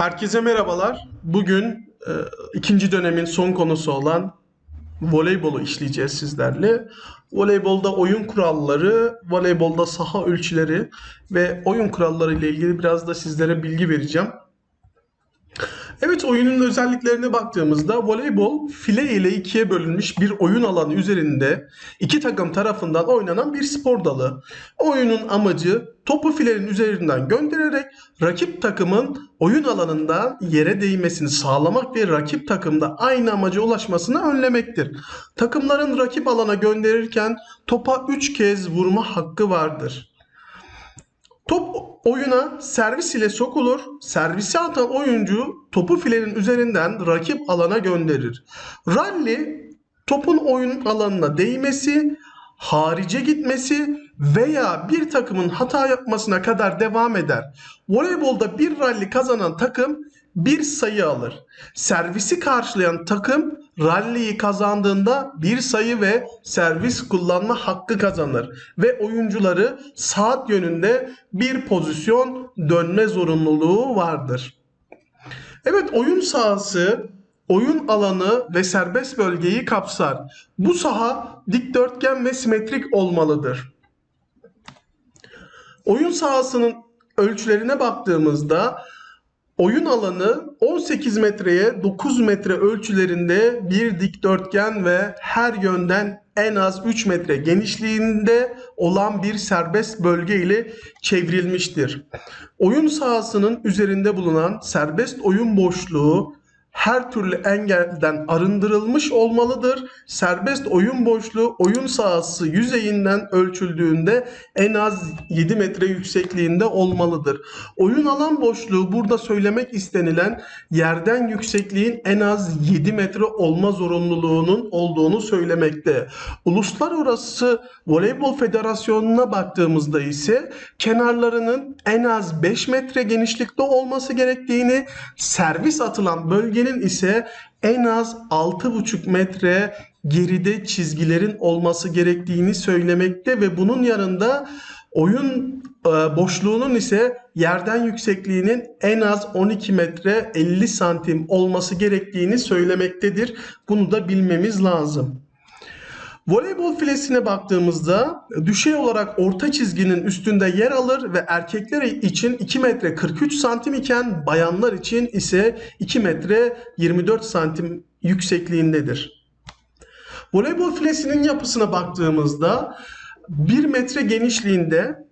Herkese merhabalar. Bugün e, ikinci dönemin son konusu olan voleybolu işleyeceğiz sizlerle. Voleybolda oyun kuralları, voleybolda saha ölçüleri ve oyun kuralları ile ilgili biraz da sizlere bilgi vereceğim. Evet oyunun özelliklerine baktığımızda voleybol file ile ikiye bölünmüş bir oyun alanı üzerinde iki takım tarafından oynanan bir spor dalı. Oyunun amacı topu filenin üzerinden göndererek rakip takımın oyun alanında yere değmesini sağlamak ve rakip takımda aynı amaca ulaşmasını önlemektir. Takımların rakip alana gönderirken topa 3 kez vurma hakkı vardır. Top oyuna servis ile sokulur. Servisi atan oyuncu topu filenin üzerinden rakip alana gönderir. Rally topun oyun alanına değmesi, harice gitmesi veya bir takımın hata yapmasına kadar devam eder. Voleybolda bir rally kazanan takım bir sayı alır. Servisi karşılayan takım rally'yi kazandığında bir sayı ve servis kullanma hakkı kazanır ve oyuncuları saat yönünde bir pozisyon dönme zorunluluğu vardır. Evet oyun sahası oyun alanı ve serbest bölgeyi kapsar. Bu saha dikdörtgen ve simetrik olmalıdır. Oyun sahasının ölçülerine baktığımızda oyun alanı 18 metreye 9 metre ölçülerinde bir dikdörtgen ve her yönden en az 3 metre genişliğinde olan bir serbest bölge ile çevrilmiştir. Oyun sahasının üzerinde bulunan serbest oyun boşluğu her türlü engelden arındırılmış olmalıdır. Serbest oyun boşluğu oyun sahası yüzeyinden ölçüldüğünde en az 7 metre yüksekliğinde olmalıdır. Oyun alan boşluğu burada söylemek istenilen yerden yüksekliğin en az 7 metre olma zorunluluğunun olduğunu söylemekte. Uluslararası Voleybol Federasyonu'na baktığımızda ise kenarlarının en az 5 metre genişlikte olması gerektiğini, servis atılan bölgenin ise en az 6,5 metre geride çizgilerin olması gerektiğini söylemekte ve bunun yanında oyun e, boşluğunun ise yerden yüksekliğinin en az 12 metre 50 santim olması gerektiğini söylemektedir. Bunu da bilmemiz lazım. Voleybol filesine baktığımızda düşey olarak orta çizginin üstünde yer alır ve erkekler için 2 metre 43 santim iken bayanlar için ise 2 metre 24 santim yüksekliğindedir. Voleybol filesinin yapısına baktığımızda 1 metre genişliğinde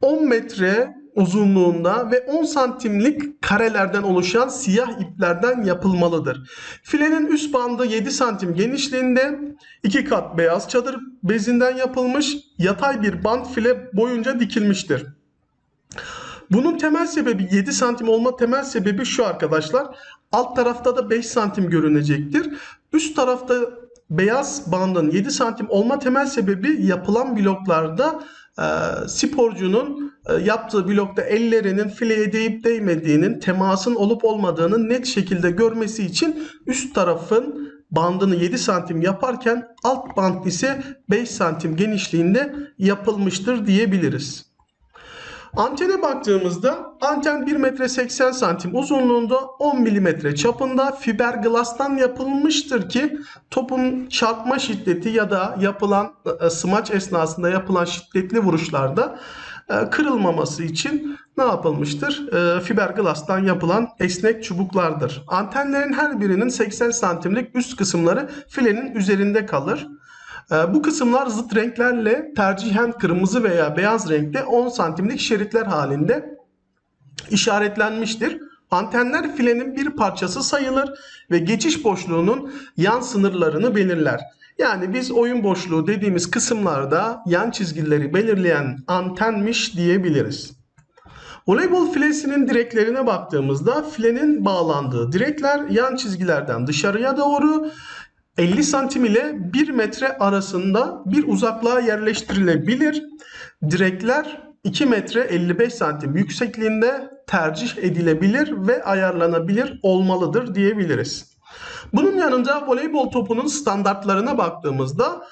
10 metre uzunluğunda ve 10 santimlik karelerden oluşan siyah iplerden yapılmalıdır. Filenin üst bandı 7 santim genişliğinde iki kat beyaz çadır bezinden yapılmış yatay bir bant file boyunca dikilmiştir. Bunun temel sebebi 7 santim olma temel sebebi şu arkadaşlar. Alt tarafta da 5 santim görünecektir. Üst tarafta beyaz bandın 7 santim olma temel sebebi yapılan bloklarda sporcunun e, yaptığı blokta ellerinin fileye değip değmediğinin, temasın olup olmadığını net şekilde görmesi için üst tarafın bandını 7 santim yaparken alt band ise 5 santim genişliğinde yapılmıştır diyebiliriz. Antene baktığımızda anten 1 metre 80 santim uzunluğunda 10 milimetre çapında fiberglass'tan yapılmıştır ki topun çarpma şiddeti ya da yapılan e, smaç esnasında yapılan şiddetli vuruşlarda e, kırılmaması için ne yapılmıştır? E, fiberglass'tan yapılan esnek çubuklardır. Antenlerin her birinin 80 santimlik üst kısımları filenin üzerinde kalır. E, bu kısımlar zıt renklerle tercihen kırmızı veya beyaz renkte 10 santimlik şeritler halinde işaretlenmiştir. Antenler filenin bir parçası sayılır ve geçiş boşluğunun yan sınırlarını belirler. Yani biz oyun boşluğu dediğimiz kısımlarda yan çizgileri belirleyen antenmiş diyebiliriz. Voleybol filesinin direklerine baktığımızda filenin bağlandığı direkler yan çizgilerden dışarıya doğru 50 santim ile 1 metre arasında bir uzaklığa yerleştirilebilir. Direkler 2 metre 55 santim yüksekliğinde tercih edilebilir ve ayarlanabilir olmalıdır diyebiliriz. Bunun yanında voleybol topunun standartlarına baktığımızda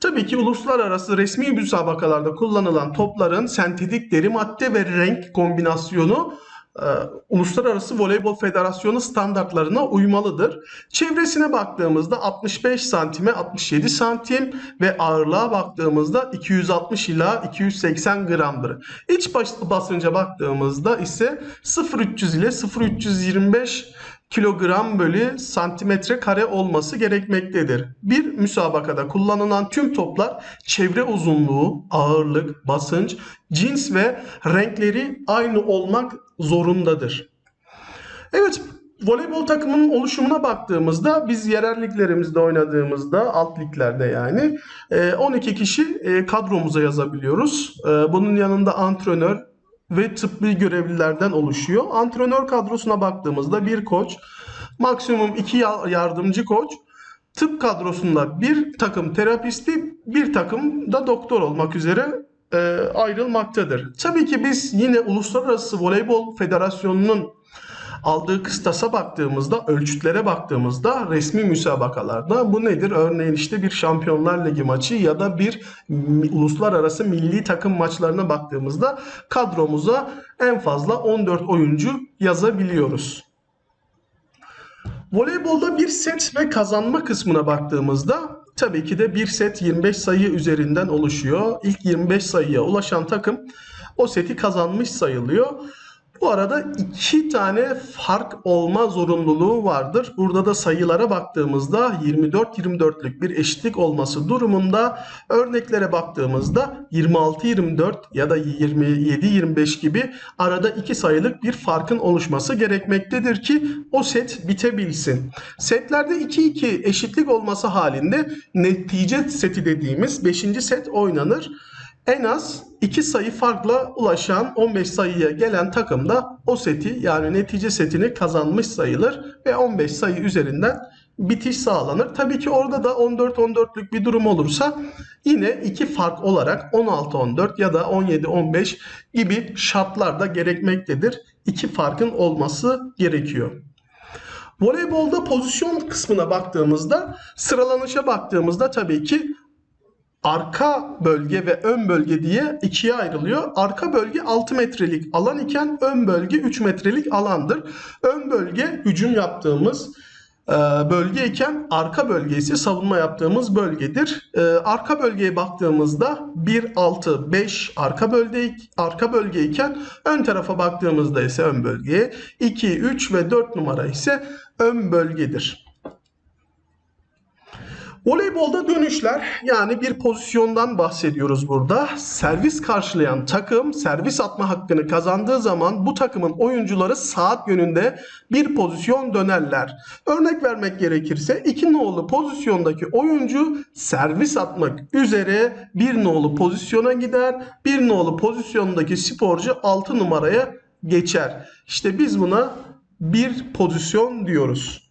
tabii ki uluslararası resmi müsabakalarda kullanılan topların sentetik deri madde ve renk kombinasyonu e, Uluslararası Voleybol Federasyonu standartlarına uymalıdır. Çevresine baktığımızda 65 santime 67 santim ve ağırlığa baktığımızda 260 ila 280 gramdır. İç bas- basınca baktığımızda ise 0.300 ile 0.325 kilogram bölü santimetre kare olması gerekmektedir. Bir müsabakada kullanılan tüm toplar çevre uzunluğu, ağırlık, basınç, cins ve renkleri aynı olmak zorundadır. Evet, voleybol takımının oluşumuna baktığımızda biz yerel liglerimizde oynadığımızda alt liglerde yani e, 12 kişi e, kadromuza yazabiliyoruz. E, Bunun yanında antrenör ve tıbbi görevlilerden oluşuyor. Antrenör kadrosuna baktığımızda bir koç, maksimum iki ya- yardımcı koç, tıp kadrosunda bir takım terapisti, bir takım da doktor olmak üzere e, ayrılmaktadır. Tabii ki biz yine Uluslararası Voleybol Federasyonu'nun aldığı kıstasa baktığımızda, ölçütlere baktığımızda resmi müsabakalarda bu nedir? Örneğin işte bir Şampiyonlar Ligi maçı ya da bir uluslararası milli takım maçlarına baktığımızda kadromuza en fazla 14 oyuncu yazabiliyoruz. Voleybolda bir set ve kazanma kısmına baktığımızda tabii ki de bir set 25 sayı üzerinden oluşuyor. İlk 25 sayıya ulaşan takım o seti kazanmış sayılıyor. Bu arada iki tane fark olma zorunluluğu vardır. Burada da sayılara baktığımızda 24-24'lük bir eşitlik olması durumunda örneklere baktığımızda 26-24 ya da 27-25 gibi arada iki sayılık bir farkın oluşması gerekmektedir ki o set bitebilsin. Setlerde 2-2 eşitlik olması halinde netice seti dediğimiz 5. set oynanır. En az 2 sayı farkla ulaşan 15 sayıya gelen takım da o seti yani netice setini kazanmış sayılır ve 15 sayı üzerinden bitiş sağlanır. Tabii ki orada da 14-14'lük bir durum olursa yine iki fark olarak 16-14 ya da 17-15 gibi şartlar da gerekmektedir. İki farkın olması gerekiyor. Voleybolda pozisyon kısmına baktığımızda, sıralanışa baktığımızda tabii ki arka bölge ve ön bölge diye ikiye ayrılıyor. Arka bölge 6 metrelik alan iken ön bölge 3 metrelik alandır. Ön bölge hücum yaptığımız e, bölge iken arka bölge ise savunma yaptığımız bölgedir. E, arka bölgeye baktığımızda 1 6 5 arka bölge arka bölge iken ön tarafa baktığımızda ise ön bölgeye 2 3 ve 4 numara ise ön bölgedir. Voleybolda dönüşler yani bir pozisyondan bahsediyoruz burada. Servis karşılayan takım servis atma hakkını kazandığı zaman bu takımın oyuncuları saat yönünde bir pozisyon dönerler. Örnek vermek gerekirse 2 nolu pozisyondaki oyuncu servis atmak üzere 1 nolu pozisyona gider. 1 nolu pozisyondaki sporcu 6 numaraya geçer. İşte biz buna bir pozisyon diyoruz.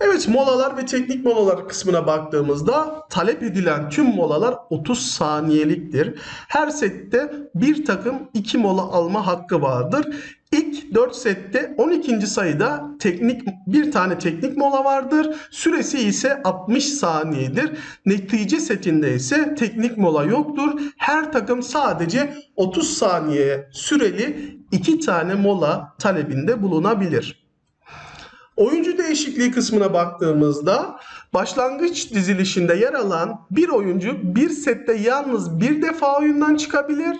Evet molalar ve teknik molalar kısmına baktığımızda talep edilen tüm molalar 30 saniyeliktir. Her sette bir takım 2 mola alma hakkı vardır. İlk 4 sette 12. sayıda teknik bir tane teknik mola vardır. Süresi ise 60 saniyedir. Netice setinde ise teknik mola yoktur. Her takım sadece 30 saniye süreli 2 tane mola talebinde bulunabilir. Oyuncu değişikliği kısmına baktığımızda başlangıç dizilişinde yer alan bir oyuncu bir sette yalnız bir defa oyundan çıkabilir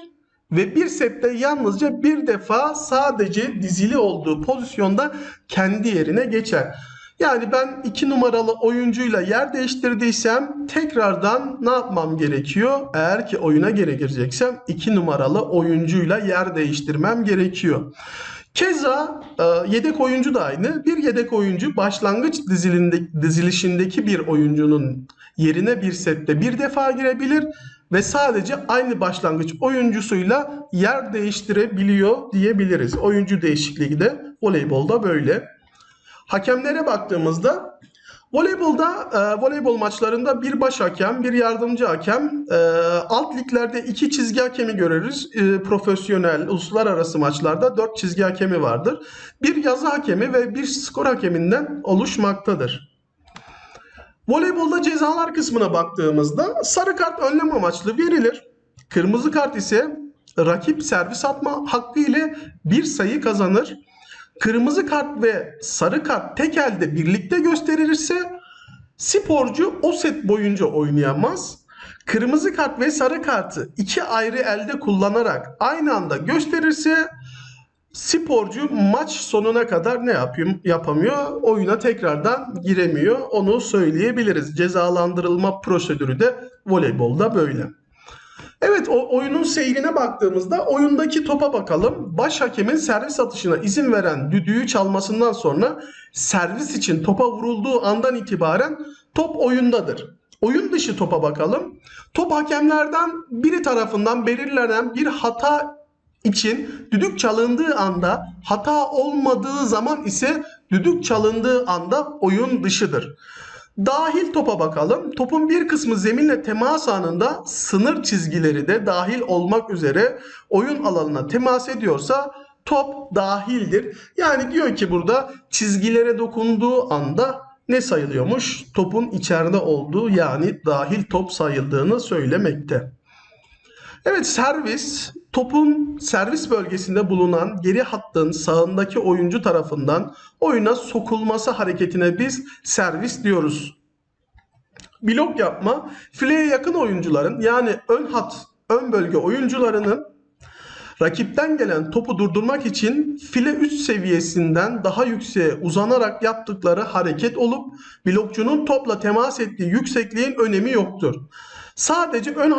ve bir sette yalnızca bir defa sadece dizili olduğu pozisyonda kendi yerine geçer. Yani ben iki numaralı oyuncuyla yer değiştirdiysem tekrardan ne yapmam gerekiyor? Eğer ki oyuna geri gireceksem iki numaralı oyuncuyla yer değiştirmem gerekiyor. Keza e, yedek oyuncu da aynı. Bir yedek oyuncu başlangıç dizilişindeki bir oyuncunun yerine bir sette bir defa girebilir ve sadece aynı başlangıç oyuncusuyla yer değiştirebiliyor diyebiliriz. Oyuncu değişikliği de voleybolda böyle. Hakemlere baktığımızda voleybolda e, voleybol maçlarında bir baş hakem, bir yardımcı hakem, e, alt liglerde iki çizgi hakemi görürüz. E, profesyonel, uluslararası maçlarda dört çizgi hakemi vardır. Bir yazı hakemi ve bir skor hakeminden oluşmaktadır. Voleybolda cezalar kısmına baktığımızda sarı kart önlem amaçlı verilir. Kırmızı kart ise rakip servis atma hakkı ile bir sayı kazanır. Kırmızı kart ve sarı kart tek elde birlikte gösterilirse sporcu o set boyunca oynayamaz. Kırmızı kart ve sarı kartı iki ayrı elde kullanarak aynı anda gösterirse sporcu maç sonuna kadar ne yapıyor, yapamıyor? Oyuna tekrardan giremiyor. Onu söyleyebiliriz. Cezalandırılma prosedürü de voleybolda böyle. Evet o oyunun seyrine baktığımızda oyundaki topa bakalım. Baş hakemin servis atışına izin veren düdüğü çalmasından sonra servis için topa vurulduğu andan itibaren top oyundadır. Oyun dışı topa bakalım. Top hakemlerden biri tarafından belirlenen bir hata için düdük çalındığı anda hata olmadığı zaman ise düdük çalındığı anda oyun dışıdır. Dahil topa bakalım. Topun bir kısmı zeminle temas anında sınır çizgileri de dahil olmak üzere oyun alanına temas ediyorsa top dahildir. Yani diyor ki burada çizgilere dokunduğu anda ne sayılıyormuş? Topun içeride olduğu yani dahil top sayıldığını söylemekte. Evet servis topun servis bölgesinde bulunan geri hattın sağındaki oyuncu tarafından oyuna sokulması hareketine biz servis diyoruz. Blok yapma fileye yakın oyuncuların yani ön hat ön bölge oyuncularının rakipten gelen topu durdurmak için file üst seviyesinden daha yükseğe uzanarak yaptıkları hareket olup blokçunun topla temas ettiği yüksekliğin önemi yoktur. Sadece ön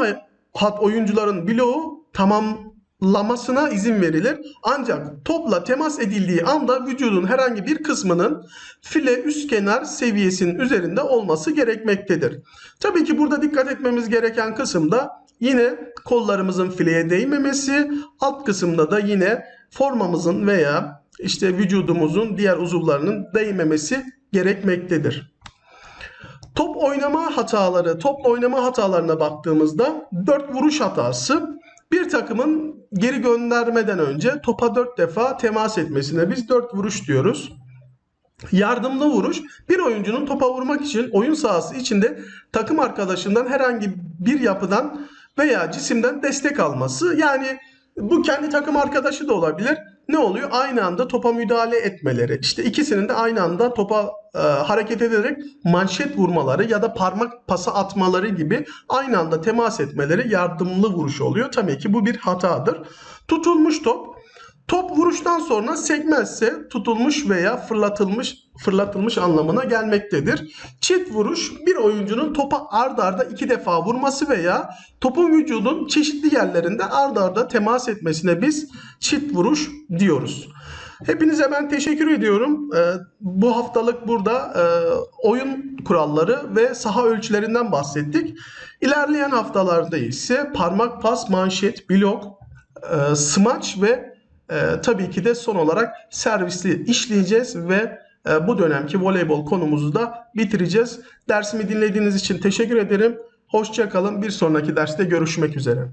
hat oyuncuların bloğu tamamlamasına izin verilir. Ancak topla temas edildiği anda vücudun herhangi bir kısmının file üst kenar seviyesinin üzerinde olması gerekmektedir. Tabii ki burada dikkat etmemiz gereken kısım da yine kollarımızın fileye değmemesi, alt kısımda da yine formamızın veya işte vücudumuzun diğer uzuvlarının değmemesi gerekmektedir. Top oynama hataları, topla oynama hatalarına baktığımızda 4 vuruş hatası bir takımın geri göndermeden önce topa 4 defa temas etmesine biz 4 vuruş diyoruz. Yardımlı vuruş bir oyuncunun topa vurmak için oyun sahası içinde takım arkadaşından herhangi bir yapıdan veya cisimden destek alması. Yani bu kendi takım arkadaşı da olabilir. Ne oluyor? Aynı anda topa müdahale etmeleri. İşte ikisinin de aynı anda topa e, hareket ederek manşet vurmaları ya da parmak pası atmaları gibi aynı anda temas etmeleri yardımlı vuruş oluyor. Tabii ki bu bir hatadır. Tutulmuş top Top vuruştan sonra sekmezse tutulmuş veya fırlatılmış fırlatılmış anlamına gelmektedir. Çift vuruş bir oyuncunun topa ard arda iki defa vurması veya topun vücudun çeşitli yerlerinde ard arda temas etmesine biz çift vuruş diyoruz. Hepinize ben teşekkür ediyorum. Ee, bu haftalık burada e, oyun kuralları ve saha ölçülerinden bahsettik. İlerleyen haftalarda ise parmak pas, manşet, blok, e, smaç ve ee, tabii ki de son olarak servisli işleyeceğiz ve e, bu dönemki voleybol konumuzu da bitireceğiz. Dersimi dinlediğiniz için teşekkür ederim. Hoşçakalın. Bir sonraki derste görüşmek üzere.